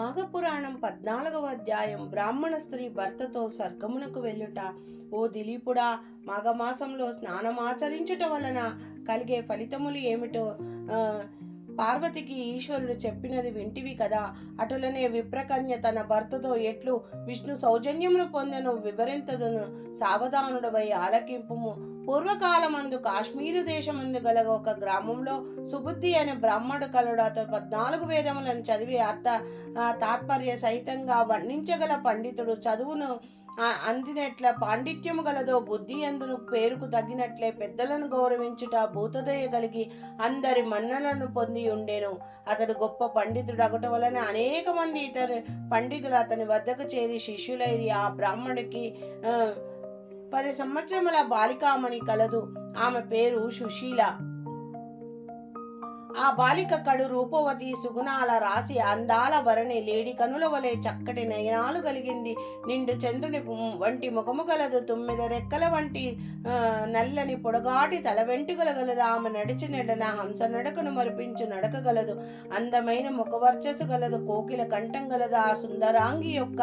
మాఘపురాణం పద్నాలుగవ అధ్యాయం బ్రాహ్మణ స్త్రీ భర్తతో స్వర్గమునకు వెళ్ళుట. ఓ దిలీపుడా మాఘమాసంలో స్నానమాచరించుట వలన కలిగే ఫలితములు ఏమిటో పార్వతికి ఈశ్వరుడు చెప్పినది వింటివి కదా. అటులనే విప్రకన్య తన భర్తతో ఎట్లు విష్ణు సౌజన్యమును పొందెను వివరింతదును. సావధానుడవై ఆలకింపుము. పూర్వకాలమందు కాశ్మీరు దేశమందు గల ఒక గ్రామంలో సుబుద్ధి అనే బ్రాహ్మడు కలుడు అతను పద్నాలుగు వేదములను చదివి అర్థ తాత్పర్య సహితంగా వర్ణించగల పండితుడు చదువును అందినట్ల పాండిత్యము గలదో బుద్ధి అందును పేరుకు తగినట్లే పెద్దలను గౌరవించుట భూతదయ కలిగి అందరి మన్నలను పొంది ఉండేను. అతడు గొప్ప పండితుడు అగట వలన అనేక మంది ఇతర పండితులు అతని వద్దకు చేరి శిష్యులైరి ఆ బ్రాహ్మడికి ఆ, పది సంవత్సరముల బాలికామణి కలదు. ఆమె పేరు సుశీల. ఆ బాలిక కడు రూపవతి సుగుణాల రాసి అందాల భరణి లేడి కనుల వలె చక్కటి నయనాలు కలిగింది. నిండు చంద్రుని వంటి ముఖము గలదు తొమ్మిది రెక్కల వంటి నల్లని పొడగాటి తల వెంట్రుకల గలదు. ఆమె నడిచి నెడన హంస నడకను మరిపించు నడక గలదు. అందమైన ముఖవర్చస్సు గలదు. కోకిల కంఠం గలదు. ఆ సుందరాంగి యొక్క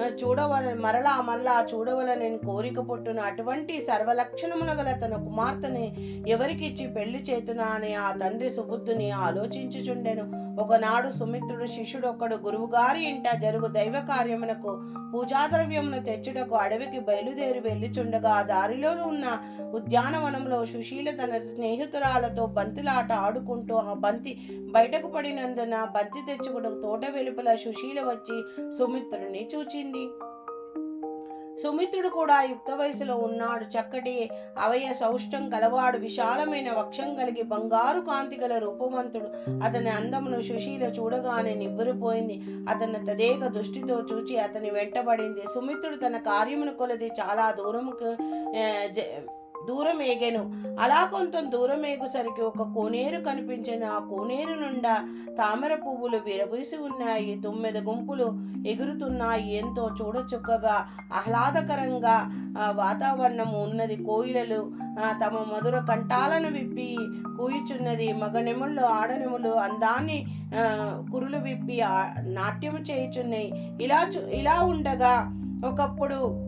చూడవల మరలా మరలా చూడవలనని కోరిక పుట్టును. అటువంటి సర్వలక్షణముల గల తన కుమార్తెని ఎవరికిచ్చి పెళ్ళి చేతునా అని ఆ తండ్రి సుబుద్ధుని ఆలోచించుచుండెను. ఒకనాడు సుమిత్రుడు శిష్యుడు ఒకడు గురువుగారి ఇంట జరుగు దైవ కార్యమునకు పూజాద్రవ్యమును తెచ్చుటకు అడవికి బయలుదేరి వెళ్ళుచుండగా దారిలో ఉన్న ఉద్యానవనంలో సుశీల తన స్నేహితురాలతో బంతులాట ఆడుకుంటూ ఆ బంతి బయటకు పడినందున బంతి తెచ్చుకుడు తోట వెలుపల సుశీల వచ్చి సుమిత్రుని చూచింది. సుమిత్రుడు కూడా యుక్త వయసులో ఉన్నాడు. చక్కటి అవయ సౌష్టం కలవాడు. విశాలమైన వక్షం కలిగి బంగారు కాంతి గల రూపవంతుడు. అతని అందమును సుశీల చూడగానే నివ్వరిపోయింది. అతను తదేక దృష్టితో చూచి అతని వెంటబడింది. సుమిత్రుడు తన కార్యమును కొలది చాలా దూరం జ- దూరం ఏగెను అలా కొంత దూరం ఏగుసరికి ఒక కోనేరు కనిపించిన. ఆ కోనేరు నుండా తామర పువ్వులు విరబూసి ఉన్నాయి. తొమ్మిది గుంపులు ఎగురుతున్నాయి. ఎంతో చూడచుక్కగా ఆహ్లాదకరంగా వాతావరణం వాతావరణము ఉన్నది. కోయిలలు తమ మధుర కంఠాలను విప్పి కూయుచున్నది. మగనెముళ్ళు ఆడనెములు అందాన్ని కురులు విప్పి నాట్యము చేయుచున్నాయి. ఇలా చు- ఇలా ఉండగా ఒకప్పుడు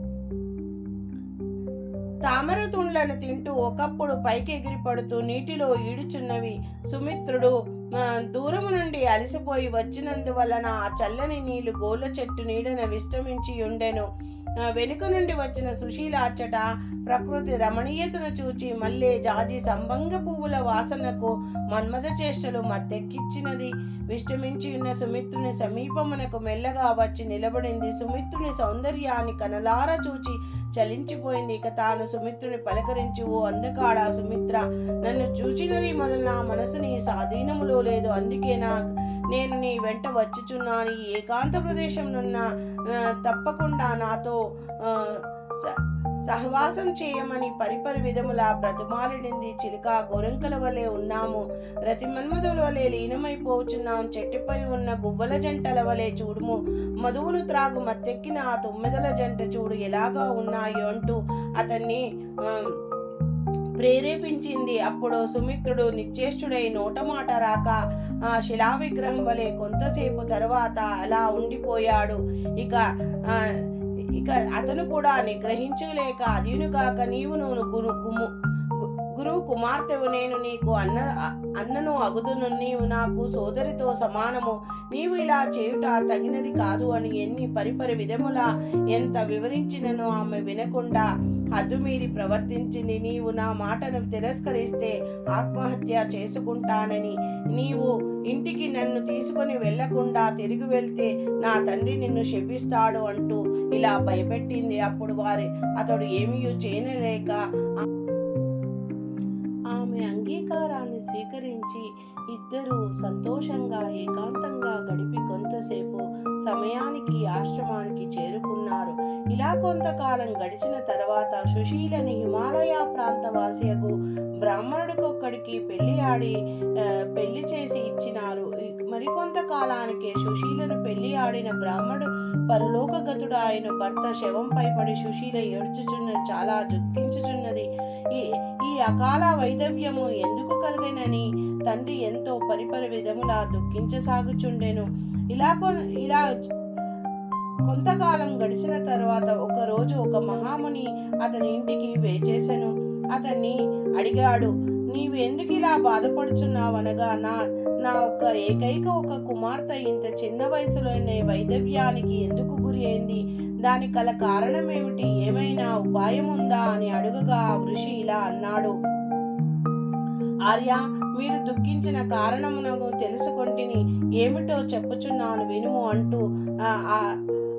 తామర తుండ్లను తింటూ ఒకప్పుడు పైకి ఎగిరిపడుతూ నీటిలో ఈడుచున్నవి. సుమిత్రుడు దూరము నుండి అలసిపోయి వచ్చినందువలన ఆ చల్లని నీళ్ళు గోళ్ళ చెట్టు నీడన విశ్రమించి ఉండెను వెనుక నుండి వచ్చిన సుశీల అచ్చట ప్రకృతి రమణీయతను చూచి మల్లె జాజి సంబంగ పువ్వుల వాసనకు మన్మథ చేష్టలు మత్తెక్కిచ్చినది. విశ్రమించి ఉన్న సుమిత్రుని సమీపమునకు మెల్లగా వచ్చి నిలబడింది. సుమిత్రుని సౌందర్యాన్ని కనలారా చూచి చలించిపోయింది. ఇక తాను సుమిత్రుని పలకరించి ఓ అందకాడా సుమిత్ర నన్ను చూచినది మొదలు నా మనసు నీ స్వాధీనములో లేదు. అందుకే నా నేను నీ వెంట వచ్చుచున్నాను. ఈ ఏకాంత ప్రదేశంనున్న ఆ, తప్పకుండా నాతో స- సహవాసం చేయమని పరిపరి విధముల బ్రతిమాలిడింది. చిలుక గోరంకల వలె ఉన్నాము. రతి మన్మధుల వలె లీనమైపోచున్నాం. చెట్టుపై ఉన్న గువ్వల జంటల వలె చూడుము. మధువును త్రాగు మత్తెక్కిన ఆ తొమ్మిదల జంట చూడు ఎలాగా ఉన్నాయో అంటూ అతన్ని ఆ, ప్రేరేపించింది. అప్పుడు సుమిత్రుడు నిశ్చేష్టుడై నోటమాట రాక ఆ శిలా విగ్రహం వలె కొంతసేపు తర్వాత అలా ఉండిపోయాడు. ఇక ఆ, ఇక అతను కూడా నిగ్రహించలేక అదియును కాక నీవు నువ్వు గురు గుము గురువు కుమార్తెవు నేను నీకు అన్న అన్నను అగుదును. నీవు నాకు సోదరితో సమానము. నీవు ఇలా చేయుట తగినది కాదు అని ఎన్ని పరిపరి విధముల ఎంత వివరించినను ఆమె వినకుండా హద్దుమీరి ప్రవర్తించింది. నీవు నా మాటను తిరస్కరిస్తే ఆత్మహత్య చేసుకుంటానని. నీవు ఇంటికి నన్ను తీసుకొని వెళ్ళకుండా తిరిగి వెళ్తే నా తండ్రి నిన్ను శపిస్తాడు అంటూ ఇలా భయపెట్టింది. అప్పుడు వారి అతడు ఏమీ చేయలేక సమయానికి ఆశ్రమానికి చేరుకున్నారు. ఇలా కొంతకాలం గడిచిన తర్వాత సుశీలని హిమాలయ ప్రాంతవాసియకు బ్రాహ్మణుడికొక్కడికి పెళ్ళి ఆడి పెళ్ళి చేసి ఇచ్చినారు. మరికొంతకాలానికే కాలానికి సుశీలను పెళ్ళి ఆడిన బ్రాహ్మడు పరలోకగతుడు ఆయన భర్త శవంపై పడి సుశీల ఏడ్చుచున్న చాలా దుఃఖించుచున్నది. ఈ ఈ అకాల వైదవ్యము ఎందుకు కలిగినని తండ్రి ఎంతో పరిపరి విధములా దుఃఖించసాగుచుండెను. ఇలా ఇలా కొంతకాలం గడిచిన తర్వాత ఒక రోజు ఒక మహాముని అతని ఇంటికి వేచేశాను. అతన్ని అడిగాడు నీవు ఎందుకు ఇలా బాధపడుచున్నావు అనగా నా నా ఒక ఏకైక ఒక కుమార్తె ఇంత చిన్న వయసులోనే వైదవ్యానికి ఎందుకు గురి అయింది? దానికి గల కారణం ఏమిటి ఏమైనా ఉపాయం ఉందా? అని అడుగగా ఋషి ఇలా అన్నాడు ఆర్య మీరు దుఃఖించిన కారణమునకు తెలుసుకొంటిని. ఏమిటో చెప్పుచున్నాను వినుము అంటూ ఆ,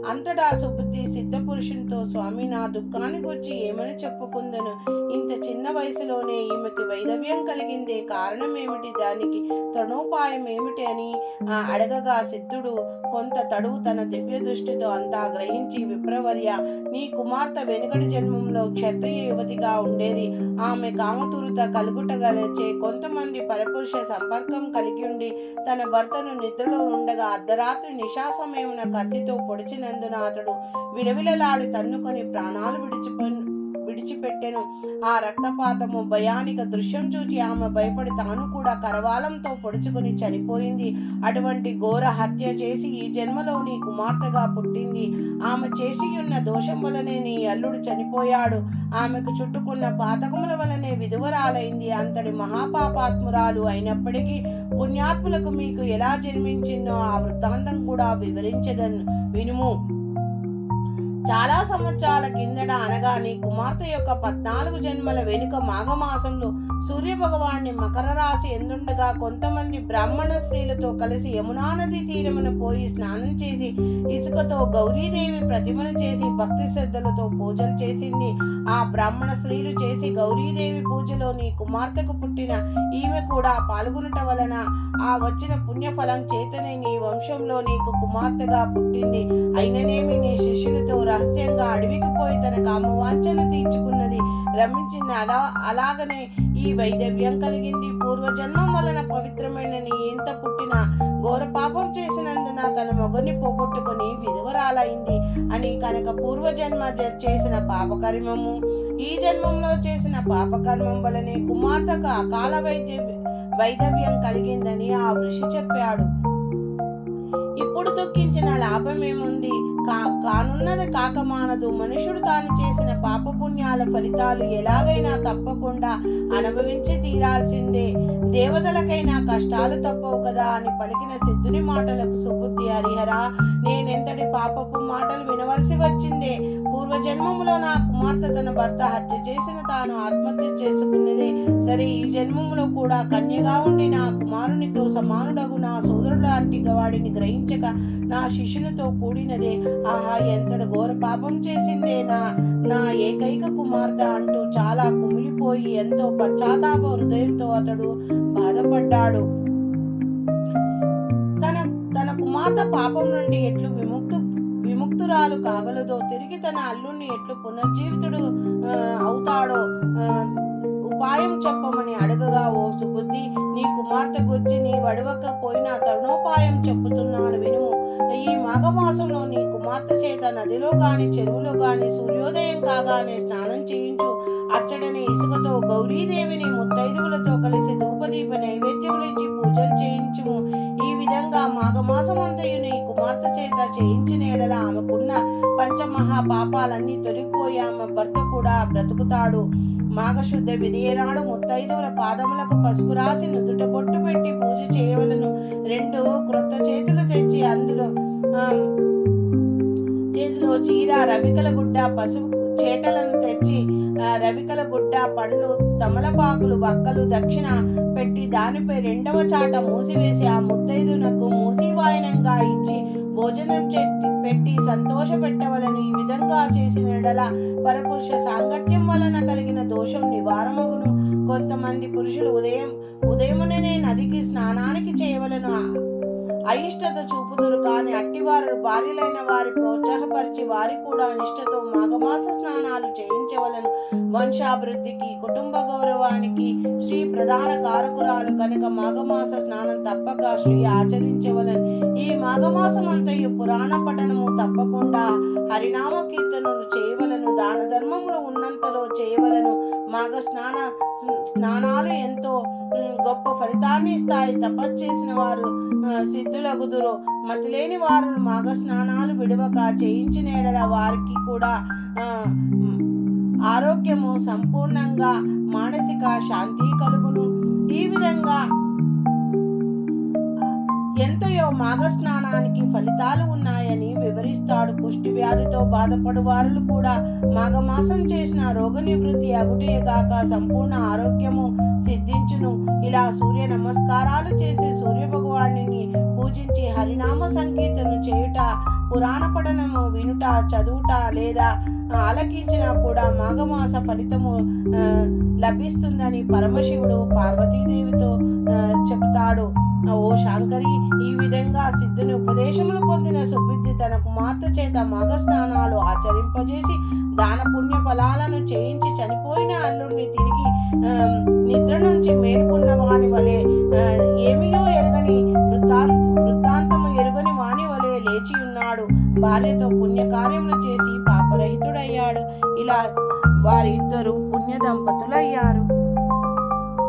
అంతటా సుబుద్ధి సిద్ధపురుషునితో స్వామి నా దుఃఖానికి వచ్చి ఏమని చెప్పుకుందను? ఇంత చిన్న వయసులోనే ఈమెకి వైదవ్యం కలిగిందే కారణం ఏమిటి దానికి తృణోపాయం ఏమిటి అని అడగగా సిద్ధుడు కొంత తడువు తన దివ్య దృష్టితో అంతా గ్రహించి విప్రవర్య నీ కుమార్తె వెనుకటి జన్మంలో క్షత్రియ యువతిగా ఉండేది. ఆమె కామతురుత కలుగుటగలచే కొంతమంది పరపురుష సంపర్కం కలిగి ఉండి తన భర్తను నిద్రలో ఉండగా అర్ధరాత్రి నిశాసమేమున కత్తితో పొడిచినందున అతడు విలవిలలాడి తన్నుకొని ప్రాణాలు విడిచిపో విడిచిపెట్టెను. ఆ రక్తపాతము భయానిక దృశ్యం చూసి ఆమె భయపడి తాను కూడా కరవాలంతో పొడుచుకుని చనిపోయింది. అటువంటి ఘోర హత్య చేసి ఈ జన్మలో నీ కుమార్తెగా పుట్టింది. ఆమె చేసి ఉన్న దోషం వలనే నీ అల్లుడు చనిపోయాడు. ఆమెకు చుట్టుకున్న పాతకముల వలనే విధువరాలైంది. అంతటి మహాపాపాత్మురాలు అయినప్పటికీ పుణ్యాత్ములకు మీకు ఎలా జన్మించిందో ఆ వృత్తాంతం కూడా వివరించదను వినుము. చాలా సంవత్సరాల కిందట అనగా నీ కుమార్తె యొక్క పద్నాలుగు జన్మల వెనుక మాఘమాసంలో సూర్య భగవాన్ని మకర రాశి ఎందుండగా కొంతమంది బ్రాహ్మణ స్త్రీలతో కలిసి యమునా నది తీరమున పోయి స్నానం చేసి ఇసుకతో గౌరీదేవి ప్రతిమను చేసి భక్తి శ్రద్ధలతో పూజలు చేసింది. ఆ బ్రాహ్మణ స్త్రీలు చేసి గౌరీదేవి పూజలో నీ కుమార్తెకు పుట్టిన ఈమె కూడా పాల్గొనట వలన ఆ వచ్చిన పుణ్యఫలం చేతనే నీ వంశంలో నీకు కుమార్తెగా పుట్టింది. అయిననేమి నీ శిష్యునితో రహస్యంగా అడవికి పోయి తన కామవాంఛను తీర్చుకున్నది రమించింది. అలా అలాగనే ఈ వైదవ్యం కలిగింది. పూర్వజన్మం వలన పవిత్రమైన నీ ఇంత పుట్టిన ఘోర పాపం చేసినందున తన మొగుని పోగొట్టుకుని విధవరాలైంది అని కనుక పూర్వజన్మ చేసిన పాపకర్మము. ఈ జన్మంలో చేసిన పాపకర్మం వలనే కుమార్తెకు అకాల వైద్య వైదవ్యం కలిగిందని ఆ ఋషి చెప్పాడు. ఇప్పుడు దుఃఖించిన లాభమేముంది? కా కానున్నది కాకమానదు మనుషుడు తాను చేసిన పాపపుణ్యాల ఫలితాలు ఎలాగైనా తప్పకుండా అనుభవించి తీరాల్సిందే. దేవతలకైనా కష్టాలు తప్పవు కదా అని పలికిన సిద్ధుని మాటలకు సుబుద్ధి హరిహర నేనెంతటి పాపపు మాటలు వినవలసి వచ్చిందే? పూర్వజన్మములో నా కుమార్తె తన భర్త హత్య చేసిన తాను ఆత్మహత్య చేసుకున్నదే. సరే ఈ జన్మములో కూడా కన్యగా ఉండి నా కుమారునితో సమానుడగు నా సోదరుడు లాంటి వాడిని గ్రహించక నా శిష్యునితో కూడినదే. ఆహా ఎంతటి ఘోర పాపం చేసిందే నా నా ఏకైక కుమార్తె అంటూ చాలా కుమిలిపోయి ఎంతో పశ్చాత్తాప హృదయంతో అతడు బాధపడ్డాడు. తన తన కుమార్తె పాపం నుండి ఎట్లు విముక్తి విముక్తురాలు కాగలదో తిరిగి తన అల్లుణ్ణి ఎట్లు పునర్జీవితుడు అవుతాడో ఉపాయం చెప్పమని అడగగా ఓ సుబుద్ధి నీ కుమార్తె గురించి నీ వడవక పోయిన తరుణోపాయం చెప్పుతున్నాను వినుము ఈ మాఘమాసంలో నీ కుమార్తె చేత నదిలో గాని చెరువులో గాని సూర్యోదయం కాగానే స్నానం చేయించు. అచ్చడని ఇసుకతో గౌరీదేవిని ముత్తైదువులతో కలిసి ధూపదీప నైవేద్యములిచ్చి పూజలు చేయించుము. నీ చేత చేయించిన ఎడల ఆమెకున్న పంచమహాపాపాలన్నీ తొలగిపోయి ఆమె భర్త కూడా బ్రతుకుతాడు. మాఘశుద్ధ విధియనాడు ముత్తైదువుల పాదములకు పసుపు రాసి నుదుట బొట్టు పెట్టి పూజ చేయవలను. రెండు క్రొత్త చేతులు తెచ్చి అందులో చేతిలో చీర రవికల గుడ్డ పసుపు చేటలను తెచ్చి రవికల గుడ్డ పళ్ళు తమలపాకులు వక్కలు దక్షిణ పెట్టి దానిపై రెండవ చాట మూసివేసి ఆ ముత్తైదునకు మూసివాయనంగా ఇచ్చి భోజనం పెట్టి సంతోష పెట్టవలను ఈ విధంగా చేసిన ఎడల పరపురుష సాంగత్యం వలన కలిగిన దోషం నివారమగును. కొంతమంది పురుషులు ఉదయం ఉదయముననే నదికి స్నానానికి చేయవలను. అయిష్టత చూపుదురు కానీ అట్టివారు భార్యలైన వారి ప్రోత్సాహపరిచి వారి కూడా నిష్టతో మాఘమాస స్నానాలు చేయించవలను. వంశాభివృద్ధికి కుటుంబ గౌరవానికి శ్రీ ప్రధాన కారకురాలు కనుక మాఘమాస స్నానం తప్పక శ్రీ ఆచరించవలను. ఈ మాఘమాసమంతయు పురాణ పఠనము తప్పకుండా హరినామ కీర్తనలు చేయవలను. దాన ధర్మములు ఉన్నంతలో చేయవలను. మాఘ స్నాన స్నానాలు ఎంతో గొప్ప ఫలితాన్ని ఇస్తాయి. తపస్సు చేసిన వారు ఆ, సిద్ధులగుదురు మతిలేని వారు మాఘ స్నానాలు విడవక చేయించిన ఎడల వారికి కూడా ఆరోగ్యము సంపూర్ణంగా మానసిక శాంతి కలుగును. ఈ విధంగా ఎంతయో మాఘ స్నానానికి ఫలితాలు ఉన్నాయని వివరిస్తాడు కుష్టి వ్యాధితో బాధపడు వారు కూడా. మాఘమాసం చేసిన రోగ నివృత్తి అగుటే కాక సంపూర్ణ ఆరోగ్యము సిద్ధించును. ఇలా సూర్య నమస్కారాలు చేసి సూర్య భగవాన్ పురాణ పఠనము వినుట చదువుట లేదా ఆలకించినా కూడా మాఘమాస ఫలితము లభిస్తుందని పరమశివుడు పార్వతీదేవితో చెబుతాడు. ఓ శాంకరి ఈ విధంగా సిద్ధుని ఉపదేశములు పొందిన సుబుద్ధి తన కుమార్తె చేత మాఘ స్నానాలు ఆచరింపజేసి దాన పుణ్య ఫలాలను చేయించి చనిపోయిన అల్లుడిని తిరిగి నిద్ర నుంచి మేలుకున్న వాని వలె ఆ, భార్యతో పుణ్యకార్యములు చేసి పాపరహితుడయ్యాడు. ఇలా వారిద్దరూ పుణ్య దంపతులయ్యారు